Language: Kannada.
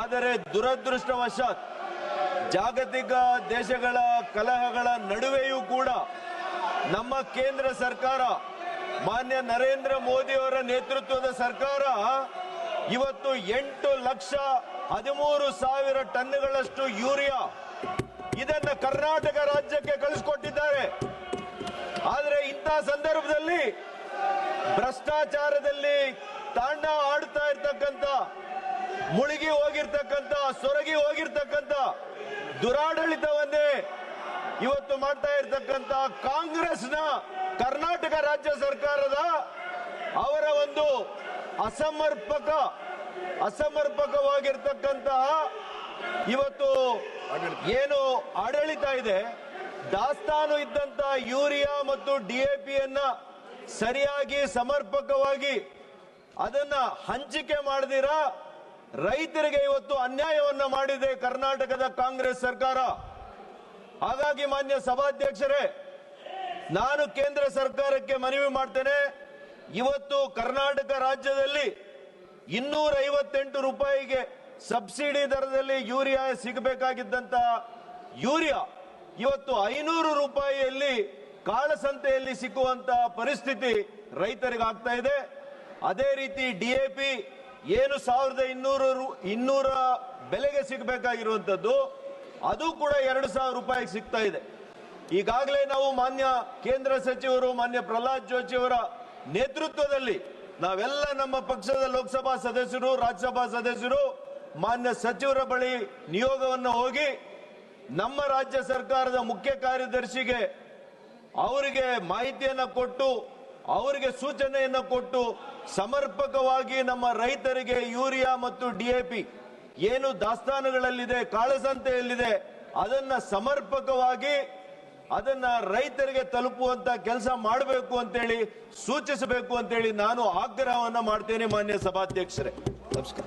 ಆದರೆ ದುರದೃಷ್ಟವಶಾತ್ ಜಾಗತಿಕ ದೇಶಗಳ ಕಲಹಗಳ ನಡುವೆಯೂ ಕೂಡ ನಮ್ಮ ಕೇಂದ್ರ ಸರ್ಕಾರ, ಮಾನ್ಯ ನರೇಂದ್ರ ಮೋದಿ ಅವರ ನೇತೃತ್ವದ ಸರ್ಕಾರ ಇವತ್ತು ಎಂಟು ಲಕ್ಷ ಹದಿಮೂರು ಸಾವಿರ ಟನ್ಗಳಷ್ಟು ಯೂರಿಯಾ ಇದನ್ನ ಕರ್ನಾಟಕ ರಾಜ್ಯಕ್ಕೆ ಕಳಿಸ್ಕೊಟ್ಟಿದ್ದಾರೆ. ಆದರೆ ಇಂತಹ ಸಂದರ್ಭದಲ್ಲಿ ಭ್ರಷ್ಟಾಚಾರದಲ್ಲಿ ತಾಂಡ ಆಡ್ತಾ ಇರ್ತಕ್ಕಂಥ ಮುಳುಗಿ ಹೋಗಿರ್ತಕ್ಕಂಥ, ಸೊರಗಿ ಹೋಗಿರ್ತಕ್ಕಂಥ ದುರಾಡಳಿತವನ್ನೇ ಇವತ್ತು ಮಾಡ್ತಾ ಇರ್ತಕ್ಕಂಥ ಕಾಂಗ್ರೆಸ್ನ ಕರ್ನಾಟಕ ರಾಜ್ಯ ಸರ್ಕಾರದ ಅವರ ಒಂದು ಅಸಮರ್ಪಕ ಅಸಮರ್ಪಕವಾಗಿರ್ತಕ್ಕಂತಹ ಇವತ್ತು ಏನು ಆಡಳಿತ ಇದೆ. ದಾಸ್ತಾನು ಇದ್ದಂತ ಯೂರಿಯಾ ಮತ್ತು ಡಿಎಪಿಯನ್ನ ಸರಿಯಾಗಿ ಸಮರ್ಪಕವಾಗಿ ಅದನ್ನ ಹಂಚಿಕೆ ಮಾಡದಿರಾ? ರೈತರಿಗೆ ಇವತ್ತು ಅನ್ಯಾಯವನ್ನು ಮಾಡಿದೆ ಕರ್ನಾಟಕದ ಕಾಂಗ್ರೆಸ್ ಸರ್ಕಾರ. ಹಾಗಾಗಿ ಮಾನ್ಯ ಸಭಾಧ್ಯಕ್ಷರೇ, ನಾನು ಕೇಂದ್ರ ಸರ್ಕಾರಕ್ಕೆ ಮನವಿ ಮಾಡ್ತೇನೆ. ಇವತ್ತು ಕರ್ನಾಟಕ ರಾಜ್ಯದಲ್ಲಿ ಇನ್ನೂರ ಐವತ್ತೆಂಟು ರೂಪಾಯಿಗೆ ಸಬ್ಸಿಡಿ ದರದಲ್ಲಿ ಯೂರಿಯಾ ಸಿಗಬೇಕಾಗಿದ್ದಂತ ಯೂರಿಯಾ ಇವತ್ತು ಐನೂರು ರೂಪಾಯಿಯಲ್ಲಿ ಕಾಳಸಂತೆಯಲ್ಲಿ ಸಿಕ್ಕುವಂತ ಪರಿಸ್ಥಿತಿ ರೈತರಿಗೆ ಆಗ್ತಾ ಇದೆ. ಅದೇ ರೀತಿ ಡಿಎಪಿ ಏನು ಸಾವಿರದ ಇನ್ನೂರು ಇನ್ನೂರ ಬೆಲೆಗೆ ಸಿಗಬೇಕಾಗಿರುವಂಥದ್ದು, ಅದು ಕೂಡ ಎರಡು ಸಾವಿರ ರೂಪಾಯಿಗೆ ಸಿಗ್ತಾ ಇದೆ. ಈಗಾಗಲೇ ನಾವು ಮಾನ್ಯ ಕೇಂದ್ರ ಸಚಿವರು, ಮಾನ್ಯ ಪ್ರಹ್ಲಾದ್ ಜೋಶಿ ಅವರ ನೇತೃತ್ವದಲ್ಲಿ ನಾವೆಲ್ಲ ನಮ್ಮ ಪಕ್ಷದ ಲೋಕಸಭಾ ಸದಸ್ಯರು, ರಾಜ್ಯಸಭಾ ಸದಸ್ಯರು, ಮಾನ್ಯ ಸಚಿವರ ಬಳಿ ನಿಯೋಗವನ್ನು ಹೋಗಿ ನಮ್ಮ ರಾಜ್ಯ ಸರ್ಕಾರದ ಮುಖ್ಯ ಕಾರ್ಯದರ್ಶಿಗೆ ಅವರಿಗೆ ಮಾಹಿತಿಯನ್ನು ಕೊಟ್ಟು ಅವರಿಗೆ ಸೂಚನೆಯನ್ನು ಕೊಟ್ಟು ಸಮರ್ಪಕವಾಗಿ ನಮ್ಮ ರೈತರಿಗೆ ಯೂರಿಯಾ ಮತ್ತು ಡಿಎಪಿ ಏನು ದಾಸ್ತಾನುಗಳಲ್ಲಿದೆ, ಕಾಳಸಂತೆಯಲ್ಲಿದೆ, ಅದನ್ನ ಸಮರ್ಪಕವಾಗಿ ಅದನ್ನ ರೈತರಿಗೆ ತಲುಪುವಂತ ಕೆಲಸ ಮಾಡಬೇಕು ಅಂತೇಳಿ, ಸೂಚಿಸಬೇಕು ಅಂತೇಳಿ ನಾನು ಆಗ್ರಹವನ್ನ ಮಾಡ್ತೇನೆ ಮಾನ್ಯ ಸಭಾಧ್ಯಕ್ಷರೇ. ನಮಸ್ಕಾರ.